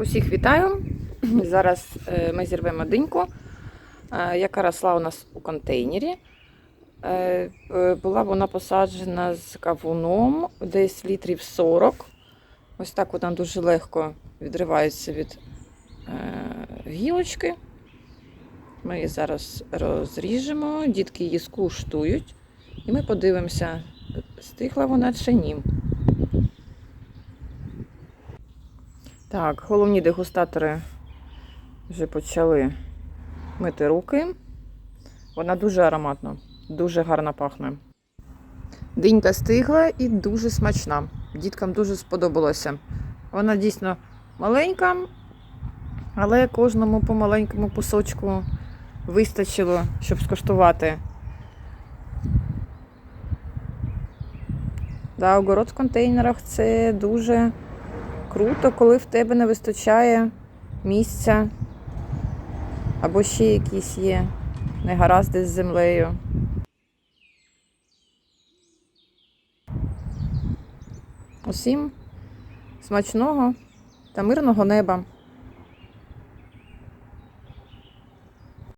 Усіх вітаю. Зараз е, ми зірвемо диньку, е, яка росла у нас у контейнері. Е, Була вона посаджена з кавуном десь літрів 40. Ось так вона дуже легко відривається від гілочки. Ми її зараз розріжемо, дітки її скуштують, і ми подивимося, стихла вона чи ні. Так, головні дегустатори вже почали мити руки. Вона дуже ароматна, дуже гарно пахне. Динька стигла і дуже смачна. Діткам дуже сподобалося. Вона дійсно маленька, але кожному по маленькому кусочку вистачило, щоб скуштувати. Да, огород в контейнерах це дуже круто, коли в тебе не вистачає місця або ще якісь є негаразди з землею. Усім смачного та мирного неба!